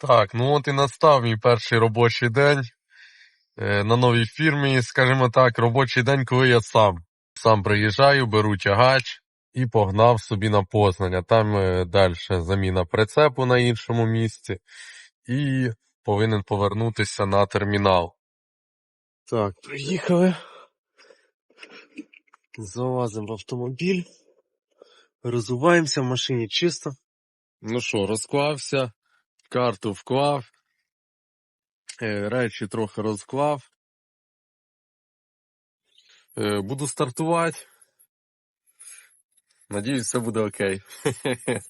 Так, ну от і настав мій перший робочий день е, на новій фірмі. Скажімо так, робочий день, коли я сам. Сам приїжджаю, беру тягач і погнав собі на Познання. Там е, далі заміна прицепу на іншому місці і повинен повернутися на термінал. Так, приїхали. Залазимо в автомобіль. Розуваємося в машині чисто. Ну що, розклався, карту вклав, е, речі трохи розклав. Е, Буду стартувати. Надіюсь, все буде окей.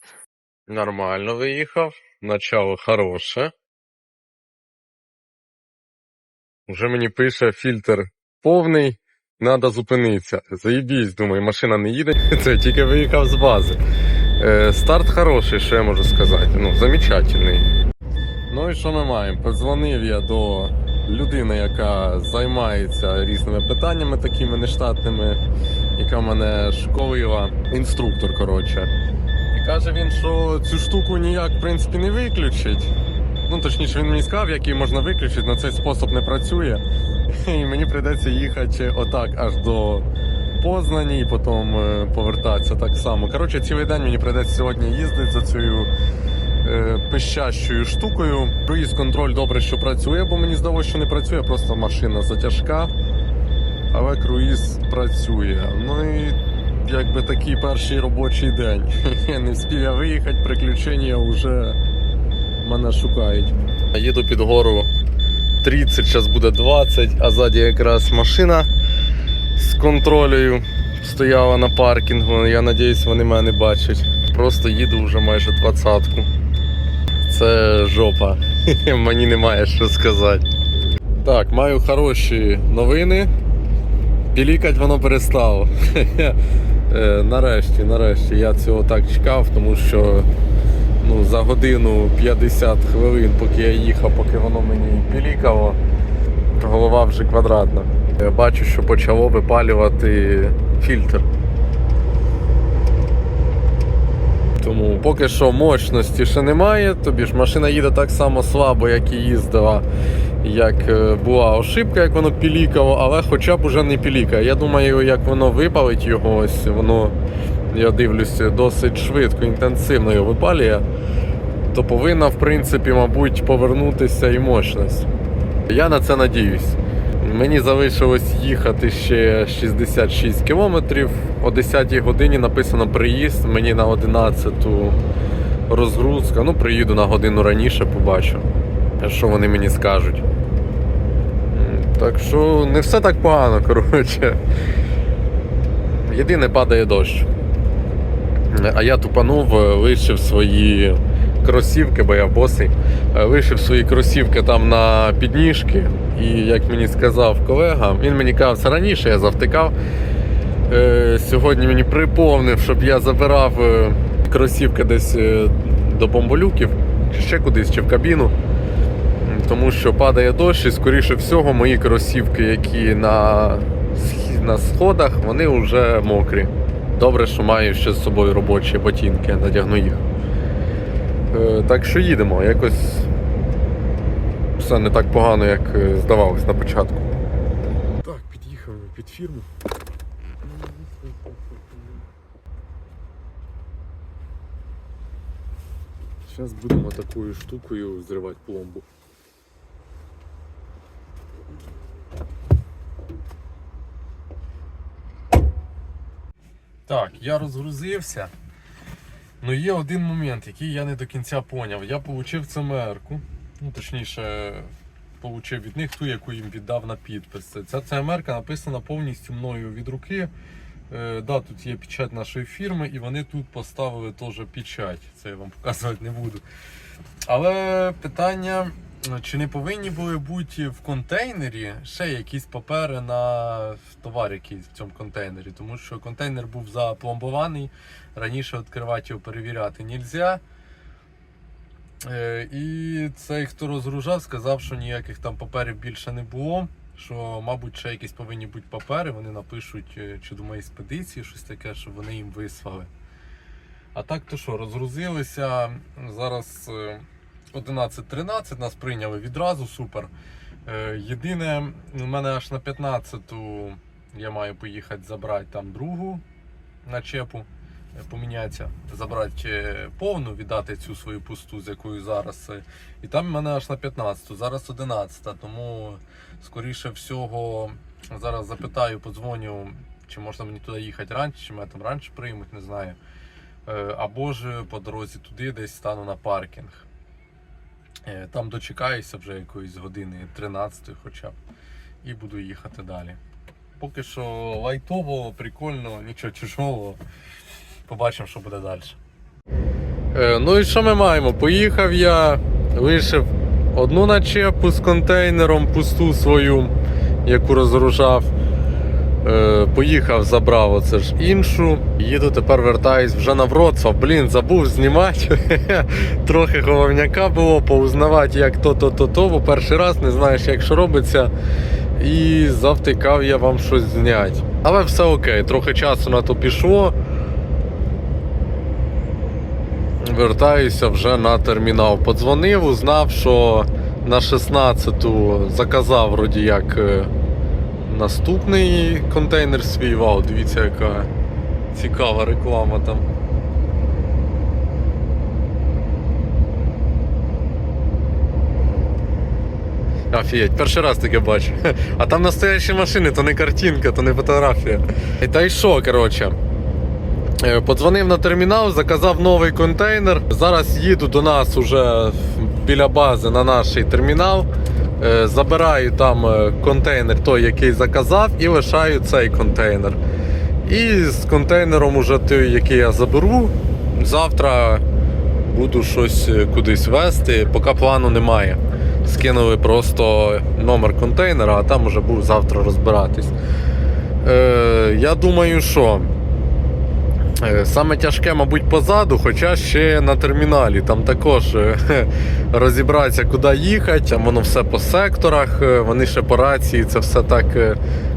Нормально виїхав. Начало хороше. Уже мені пише фільтр повний, треба зупинитися. Заїбісь, думаю, машина не їде. Це тільки виїхав з бази. Е, старт хороший, що я можу сказати. Ну, замечательний. Ну і що ми маємо? Подзвонив я до людини, яка займається різними питаннями, такими нештатними, яка мене школила, інструктор, коротше. І каже він, що цю штуку ніяк, в принципі, не виключить. Ну, точніше, він мені сказав, як її можна виключити, але цей спосіб не працює. І мені прийдеться їхати отак аж до Познані і потім е, повертатися так само. Коротше, цілий день мені прийдеться сьогодні їздити за цією е, пищащою штукою. Круїз контроль добре, що працює, бо мені здалося, що не працює, просто машина затяжка. Але круїз працює. Ну і якби такий перший робочий день. Не встиг я виїхати, приключення вже мене шукають. Їду під гору 30, зараз буде 20, а ззаді якраз машина з контролею стояла на паркінгу. Я надіюсь, вони мене бачать. Просто їду вже майже двадцятку. Це жопа. Мені немає що сказати. Так, маю хороші новини. Пілікать воно перестало. Е, Нарешті, нарешті я цього так чекав, тому що ну, за годину 50 хвилин, поки я їхав, поки воно мені пілікало, голова вже квадратна. Я бачу, що почало випалювати фільтр. Тому поки що мощності ще немає, тобі ж машина їде так само слабо, як і їздила, як е, була ошибка, як воно пілікало, але хоча б уже не пілікає. Я думаю, як воно випалить його, ось воно, я дивлюся, досить швидко, інтенсивно його випалює, то повинна, в принципі, мабуть, повернутися і мощність. Я на це надіюсь. Мені залишилось їхати ще 66 кілометрів. О 10-й годині написано приїзд, мені на 11-ту розгрузка. Ну, приїду на годину раніше, побачу, що вони мені скажуть. Так що не все так погано, коротше. Єдине падає дощ. А я тупанув, лишив свої кросівки, бо я босий, е, лишив свої кросівки там на підніжки. І як мені сказав колега, він мені казав, це раніше я завтикав. Е, Сьогодні мені приповнив, щоб я забирав е, кросівки десь до бомболюків, чи ще кудись, чи в кабіну. Тому що падає дощ, і скоріше всього мої кросівки, які на, на сходах, вони вже мокрі. Добре, що маю ще з собою робочі ботинки, надягну їх. Е, Так що їдемо. Якось все не так погано, як е, здавалось на початку. Так, під'їхав під фірму. Зараз будемо такою штукою зривати пломбу. Так, я розгрузився. Ну є один момент, який я не до кінця поняв. Я отримав ЦМР-ку, ну точніше, отримав від них ту, яку їм віддав на підпис. Ця ЦМР написана повністю мною від руки. Е, да, тут є печать нашої фірми, і вони тут поставили теж печать. Це я вам показувати не буду. Але питання, чи не повинні були бути в контейнері ще якісь папери на товар, який в цьому контейнері, тому що контейнер був запломбований, раніше відкривати його перевіряти нельзя. Е, І цей, хто розгружав, сказав, що ніяких там паперів більше не було, що, мабуть, ще якісь повинні бути папери, вони напишуть е, чи до моєї експедиції, щось таке, щоб вони їм вислали. А так то що, розгрузилися. Зараз е, 11.13, нас прийняли відразу, супер. Е, Єдине, у мене аж на 15-ту я маю поїхати забрати там другу начепу, е, помінятися, забрати е, повну, віддати цю свою пусту, з якою зараз. І там в мене аж на 15-ту, зараз 11-та, тому скоріше всього зараз запитаю, подзвоню, чи можна мені туди їхати раніше, чи мене там раніше приймуть, не знаю. Або ж по дорозі туди десь стану на паркінг. Е, Там дочекаюся вже якоїсь години 13 хоча б. І буду їхати далі. Поки що лайтово, прикольно, нічого чужого. Побачимо, що буде далі. Е, ну і що ми маємо? Поїхав я, лишив одну начепу з контейнером, пусту свою, яку розгружав. Е, поїхав, забрав оце ж іншу. Їду, тепер вертаюсь вже на Вроцлав. Блін, забув знімати. Трохи головняка було, поузнавати, як то, то, то, то, бо перший раз не знаєш, як що робиться. І завтикав я вам щось зняти. Але все окей, трохи часу на то пішло. Вертаюся вже на термінал. Подзвонив, узнав, що на 16-ту заказав вроді як е, наступний контейнер свій. Вау, дивіться, яка цікава реклама там. Офігеть, перший раз таке бачу. А там настоящі машини, то не картинка, то не фотографія. І та й що, коротше. Е, Подзвонив на термінал, заказав новий контейнер. Зараз їду до нас уже біля бази на наш термінал. Е, Забираю там е, контейнер, той, який заказав, і лишаю цей контейнер. І з контейнером, уже той, який я заберу, завтра буду щось е, кудись вести, поки плану немає. Скинули просто номер контейнера, а там уже був завтра розбиратись. Е, я думаю, що. Е, Саме тяжке, мабуть, позаду, хоча ще на терміналі. Там також е, розібратися, куди їхати, а воно все по секторах. е, Вони ще по рації це все так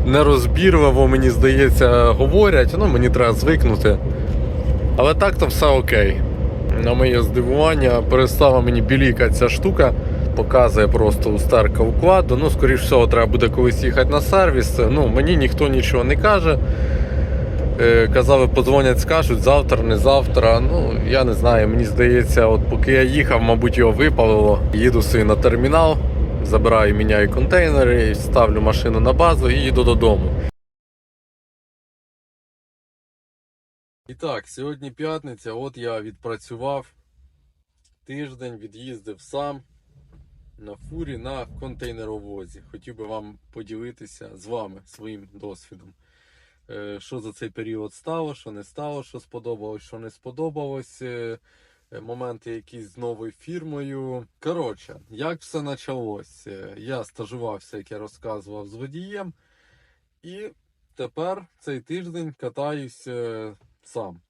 нерозбірливо, мені здається, говорять. Ну, мені треба звикнути. Але так то все окей. На моє здивування, перестала мені біліка ця штука. Показує просто устерка укладу. Ну, скоріш всього, треба буде колись їхати на сервіс. Ну, мені ніхто нічого не каже. Е, Казали, подзвонять, скажуть завтра, не завтра. Ну, я не знаю. Мені здається, от поки я їхав, мабуть, його випалило. Їду собі на термінал, забираю, міняю контейнери, ставлю машину на базу і їду додому. І так, сьогодні п'ятниця, от я відпрацював тиждень, від'їздив сам на фурі на контейнеровозі. Хотів би вам поділитися з вами своїм досвідом. Е, Що за цей період стало, що не стало, що сподобалось, що не сподобалось. е, е, Моменти якісь з новою фірмою. Коротше, як все почалось? Я стажувався, як я розказував, з водієм. І тепер цей тиждень катаюсь сам.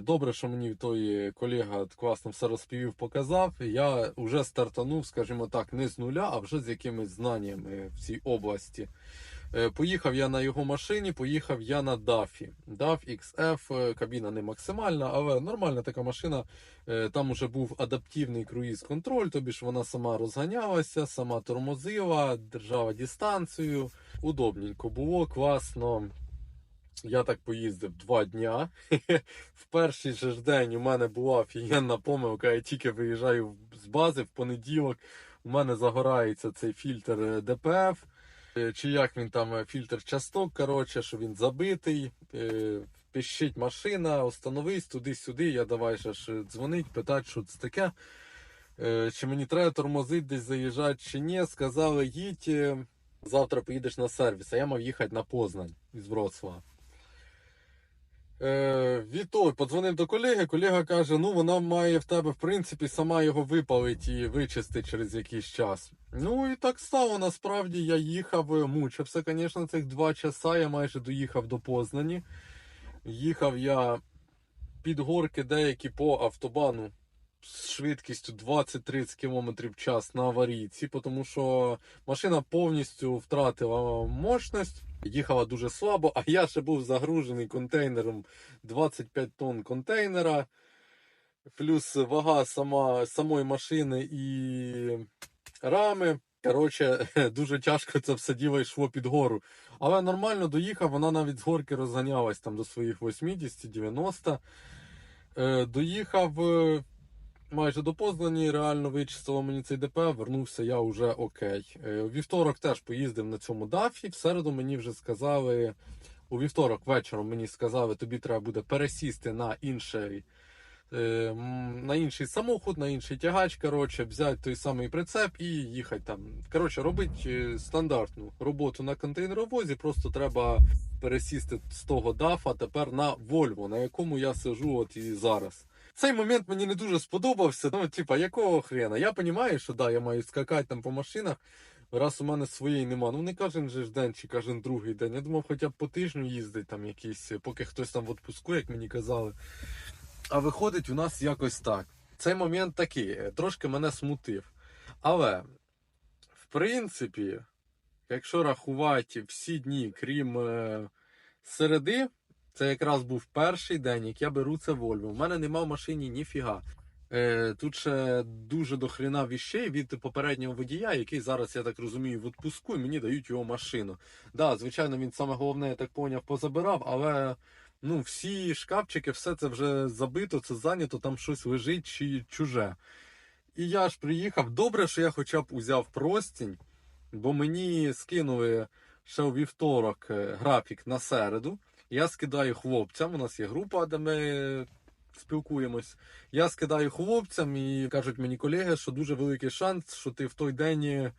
Добре, що мені той колега класно все розповів, показав. Я вже стартанув, скажімо так, не з нуля, а вже з якимись знаннями в цій області. Е, Поїхав я на його машині, поїхав я на DAFі. DAF XF, е, кабіна не максимальна, але нормальна така машина. Е, Там уже був адаптивний круїз-контроль, тобі ж вона сама розганялася, сама тормозила, держала дистанцію. Удобненько було, класно. Я так поїздив два дня. В перший же ж день у мене була офігенна помилка. Я тільки виїжджаю з бази в понеділок. У мене загорається цей фільтр ДПФ. Е, Чи як він там е, фільтр часток, коротше, що він забитий. Е, Пищить машина, остановись туди-сюди. Я давай ще ж дзвонить, питати, що це таке. Чи мені треба тормозити, десь заїжджати, чи ні. Сказали, їдь. Завтра поїдеш на сервіс, а я мав їхати на Познань із Вроцлава. Е, подзвонив до колеги. Колега каже: ну вона має в тебе, в принципі, сама його випалити і вичистити через якийсь час. Ну і так стало. Насправді я їхав, е, мучився, звісно, цих два часа. Я майже доїхав до Познані. Їхав я під горки деякі по автобану з швидкістю 20-30 км в час на аварійці, тому що машина повністю втратила мощність, їхала дуже слабо, а я ще був загружений контейнером 25 тонн контейнера, плюс вага сама, самої машини і рами. Коротше, дуже тяжко це все діло йшло під гору. Але нормально доїхав, вона навіть з горки розганялась там до своїх 80-90. Е, доїхав е, майже до Познані, реально вичистило мені цей ДП, вернувся я вже окей. Е, вівторок теж поїздив на цьому дафі. В середу мені вже сказали, у вівторок вечором мені сказали, тобі треба буде пересісти на інший. е, На інший самохід, на інший тягач, коротше, взяти той самий прицеп і їхати там. Коротше, робити стандартну роботу на контейнеровозі, просто треба пересісти з того дафа тепер на Volvo, на якому я сижу от і зараз. Цей момент мені не дуже сподобався. Ну, типа, якого хрена? Я розумію, що да, я маю скакати там по машинах, раз у мене своєї нема. Ну не кожен же день чи кожен другий день. Я думав, хоча б по тижню їздить там якийсь, поки хтось там в отпуску, як мені казали. А виходить у нас якось так. Цей момент такий, трошки мене смутив. Але, в принципі, якщо рахувати всі дні, крім е, середи, це якраз був перший день, як я беру це Volvo. У мене нема в машині ніфіга. Е, тут ще дуже дохрена віщей від попереднього водія, який зараз, я так розумію, в відпуску, і мені дають його машину. Да, звичайно, він саме головне, я так поняв, позабирав, але ну, всі шкафчики, все це вже забито, це зайнято, там щось лежить чи чуже. І я ж приїхав. Добре, що я хоча б узяв простінь, бо мені скинули ще у вівторок е, графік на середу. Я скидаю хлопцям. У нас є група, де ми спілкуємось. Я скидаю хлопцям і кажуть мені колеги, що дуже великий шанс, що ти в той день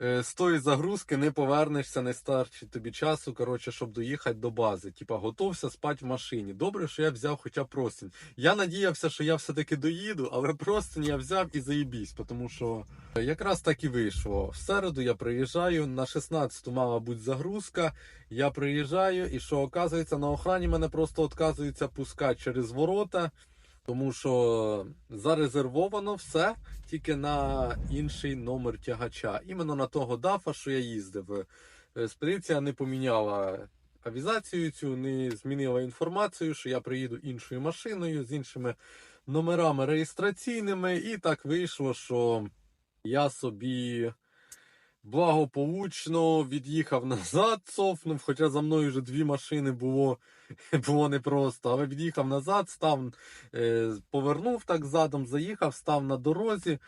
з тої загрузки не повернешся, не старчить тобі часу, коротше, щоб доїхати до бази. Типа, готовся спати в машині. Добре, що я взяв хоча б простінь. Я надіявся, що я все-таки доїду, але простінь я взяв і заїбісь, тому що якраз так і вийшло. В середу я приїжджаю, на 16-ту мала бути загрузка. Я приїжджаю, і що оказується, на охрані мене просто відказується пускати через ворота. Тому що зарезервовано все тільки на інший номер тягача. Іменно на того дафа, що я їздив. Е, Спедиція не поміняла авізацію цю, не змінила інформацію, що я приїду іншою машиною з іншими номерами реєстраційними. І так вийшло, що я собі благополучно від'їхав назад, цофнув, хоча за мною вже дві машини було, було непросто. Але від'їхав назад, став, е, повернув так задом, заїхав, став на дорозі.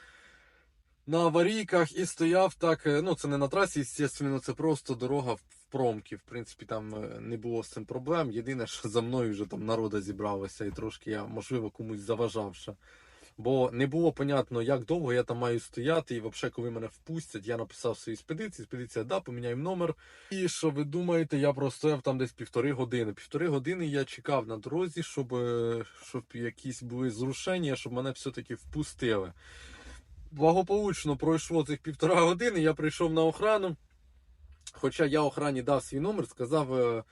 На аварійках і стояв так. е, Ну, це не на трасі, звісно, це просто дорога в промки. В принципі, там е, не було з цим проблем. Єдине, що за мною вже там народа зібралося, і трошки я, можливо, комусь заважав ще. Бо не було понятно, як довго я там маю стояти, і взагалі, коли мене впустять, я написав свої спедиції. Спедиція, да, поміняємо номер. І що ви думаєте, я простояв там десь півтори години. Півтори години я чекав на дорозі, щоб, е, щоб якісь були зрушення, щоб мене все-таки впустили. Благополучно пройшло цих півтора години, я прийшов на охрану. Хоча я охрані дав свій номер, сказав.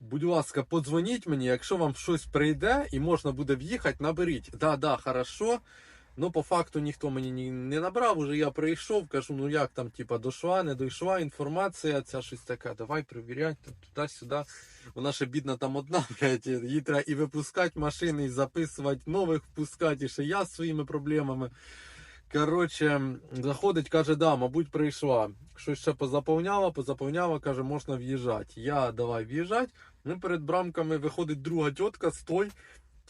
Будь ласка, подзвоніть мені, якщо вам щось прийде і можна буде в'їхати, наберіть. Да, да, хорошо. Ну, по факту ніхто мені не набрав, уже я прийшов, кажу, ну як там, типа, дошла, не дійшла інформація, ця щось така, давай перевіряй, туди-сюди. Вона ще бідна там одна, блядь, їй треба і випускати машини, і записувати нових, впускати, і ще я з своїми проблемами. Коротше, заходить, каже, да, мабуть, прийшла. Щось ще позаповняла, позаповняла, каже, можна в'їжджати. Я давай в'їжджати. Ну, перед брамками виходить друга тітка, стой.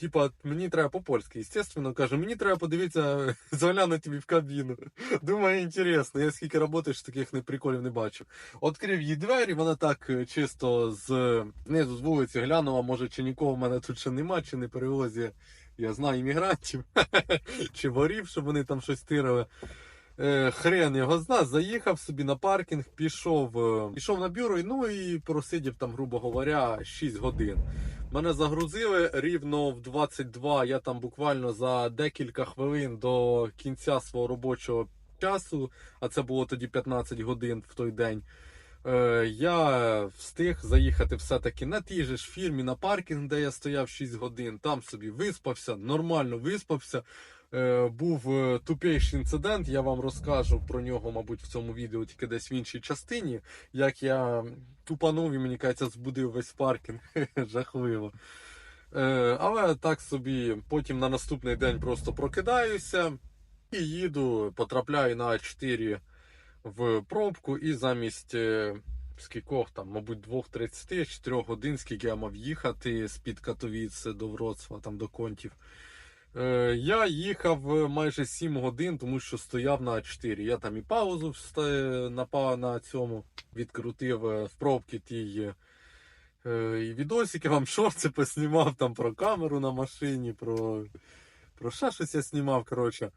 Типа, мені треба по-польськи, естественно, каже, мені треба подивитися, заглянути тобі в кабіну. Думаю, інтересно, я скільки працюєш, таких приколів не бачив. Відкрив їй двері, вона так е, чисто з знизу з вулиці глянула, може, чи нікого в мене тут ще нема, чи не перевозі. Я знаю іммігрантів, чи ворів, щоб вони там щось тирили. Е, хрен його зна, заїхав собі на паркінг, пішов, е, пішов на бюро, ну і просидів там, грубо говоря, 6 годин. Мене загрузили рівно в 22. Я там буквально за декілька хвилин до кінця свого робочого часу, а це було тоді 15 годин в той день. Е, я встиг заїхати все-таки на тій же ж фірмі на паркінг, де я стояв 6 годин. Там собі виспався, нормально виспався. е, був е, тупейший інцидент. Я вам розкажу про нього, мабуть, в цьому відео тільки десь в іншій частині. Як я тупанув і мені кажеться, збудив весь паркінг. Жахливо. Але так собі потім на наступний день просто прокидаюся і їду, потрапляю на А4 в пробку, і замість е, скількох там, мабуть, 2.30 чи 4 годин, скільки я мав їхати з-під Катовіц до Вроцлава, там до контів. Е, я їхав е, майже 7 годин, тому що стояв на А4. Я там і паузу напав на цьому, відкрутив в пробки тій. е, І відосики вам шорти поснімав там про камеру на машині, про, про ще щось я знімав, коротше.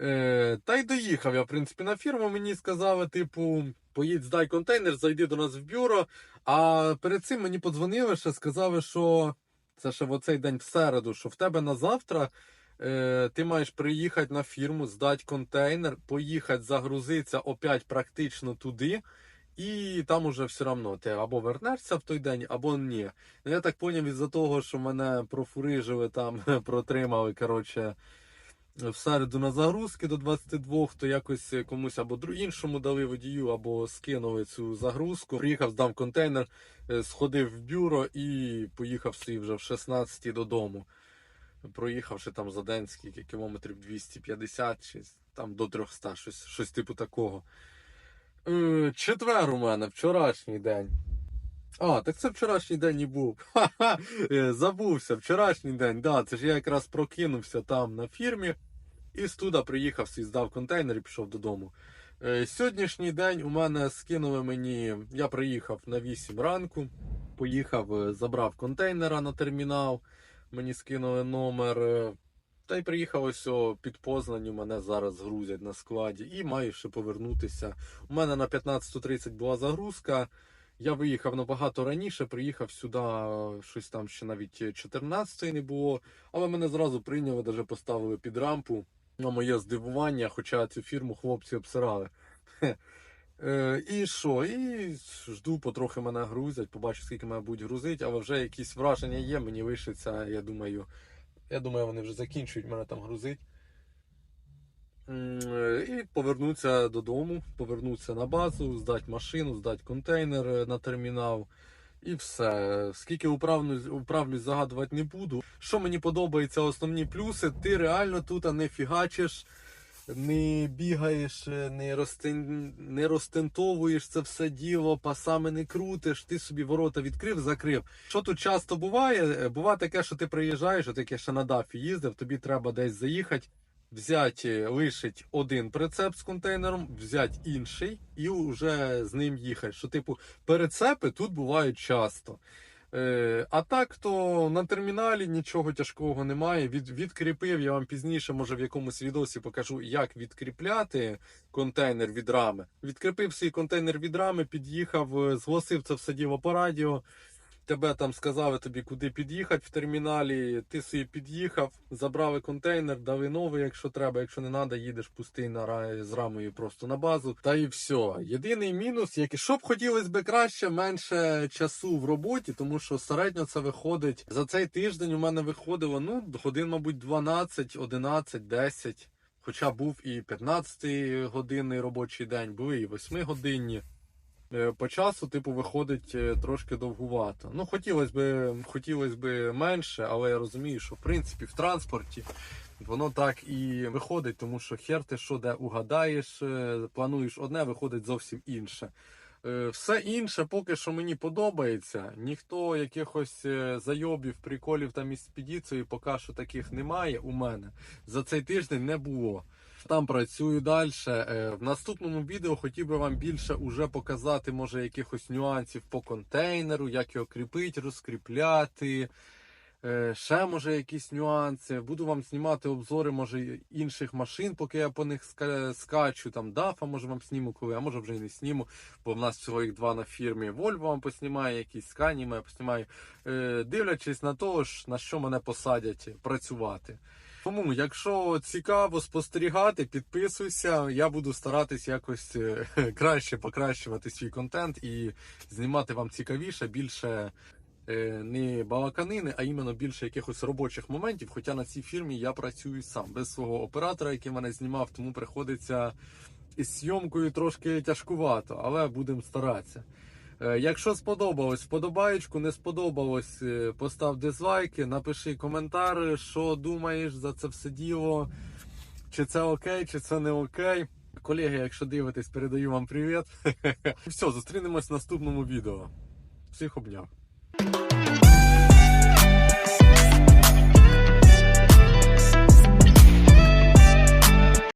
Е, та й доїхав я, в принципі, на фірму. Мені сказали, типу, поїдь, здай контейнер, зайди до нас в бюро. А перед цим мені подзвонили, ще сказали, що це ще в оцей день в середу, що в тебе на завтра е, ти маєш приїхати на фірму, здати контейнер, поїхати загрузитися опять практично туди. І там уже все одно ти або вернешся в той день, або ні. Ну, я так поняв, із-за того, що мене профурижили там, протримали, коротше, в середу на загрузки до 22, то якось комусь або іншому дали водію, або скинули цю загрузку. Приїхав, здав контейнер, е, сходив в бюро і поїхав собі вже в 16 додому. Проїхавши там за день скільки кілометрів 250 чи там до 300, щось, щось типу такого. Е, Четвер у мене, вчорашній день. А, так це вчорашній день і був. Ха-ха, е, забувся, вчорашній день, да, це ж я якраз прокинувся там на фірмі і з туди приїхав, свій здав контейнер і пішов додому. Е, Сьогоднішній день у мене скинули мені. Я приїхав на 8 ранку, поїхав, е, забрав контейнера на термінал, мені скинули номер. е, Та й приїхав ось під Познанню, мене зараз грузять на складі і маю ще повернутися. У мене на 15.30 була загрузка. Я виїхав набагато раніше, приїхав сюди, щось там ще навіть 14 не було, але мене зразу прийняли, навіть поставили під рампу. На моє здивування, хоча цю фірму хлопці обсирали. Е, і що? І жду, потрохи мене грузять, побачу, скільки мене будуть грузити, але вже якісь враження є, мені лишиться, я думаю. Я думаю, вони вже закінчують мене там грузити. М, е, І повернуться додому, повернуться на базу, здати машину, здати контейнер е, на термінал. І все. Скільки управлюсь, управлюсь загадувати не буду. Що мені подобається, основні плюси, ти реально тут не фігачиш, не бігаєш, не, розтин... не розтентовуєш це все діло, пасами не крутиш, ти собі ворота відкрив, закрив. Що тут часто буває? Буває таке, що ти приїжджаєш, от як я ще на дафі їздив, тобі треба десь заїхати. Взяти лишить один прицеп з контейнером, взяти інший і вже з ним їхати. Що, типу, перецепи тут бувають часто. Е, а так, то на терміналі нічого тяжкого немає. Від, відкріпив, я вам пізніше, може, в якомусь відосі покажу, як відкріпляти контейнер від рами. Відкріпив свій контейнер від рами, під'їхав, е, зголосив це все діло по радіо. Тебе там сказали тобі, куди під'їхати в терміналі. Ти собі під'їхав, забрали контейнер, дали новий, якщо треба. Якщо не треба, їдеш пустий на ра- з рамою просто на базу. Та і все. Єдиний мінус, який що б хотілося би краще, менше часу в роботі, тому що середньо це виходить за цей тиждень. У мене виходило ну годин, мабуть, 12, 11, 10. Хоча був і 15 годинний робочий день, були і 8 годинні. Е, По часу, типу, виходить е, трошки довгувато. Ну, хотілося б, хотілось би менше, але я розумію, що в принципі в транспорті воно так і виходить, тому що хер ти що де угадаєш, е, плануєш одне, виходить зовсім інше. Все інше поки що мені подобається. Ніхто якихось зайобів, приколів там із спедицією поки що таких немає у мене. За цей тиждень не було. Там працюю далі. В наступному відео хотів би вам більше уже показати, може, якихось нюансів по контейнеру, як його кріпити, розкріпляти. Е, Ще може якісь нюанси. Буду вам знімати обзори, може, інших машин, поки я по них скачу. Там дафа, може вам зніму коли, а може вже і не зніму, бо в нас всього їх два на фірмі. Volvo вам поснімає, якісь скані я поснімаю. Е, Дивлячись на те, на що мене посадять працювати. Тому, якщо цікаво спостерігати, підписуйся. Я буду старатись якось е, краще покращувати свій контент і знімати вам цікавіше, більше е, не балаканини, а іменно більше якихось робочих моментів. Хоча на цій фірмі я працюю сам без свого оператора, який мене знімав, тому приходиться із зйомкою трошки тяжкувато, але будемо старатися. Е, Якщо сподобалось, вподобаєчку, не сподобалось, е, постав дизлайки, напиши коментар, що думаєш за це все діло, чи це окей, чи це не окей. Колеги, якщо дивитесь, передаю вам привіт. Все, зустрінемось в наступному відео. Всіх обняв.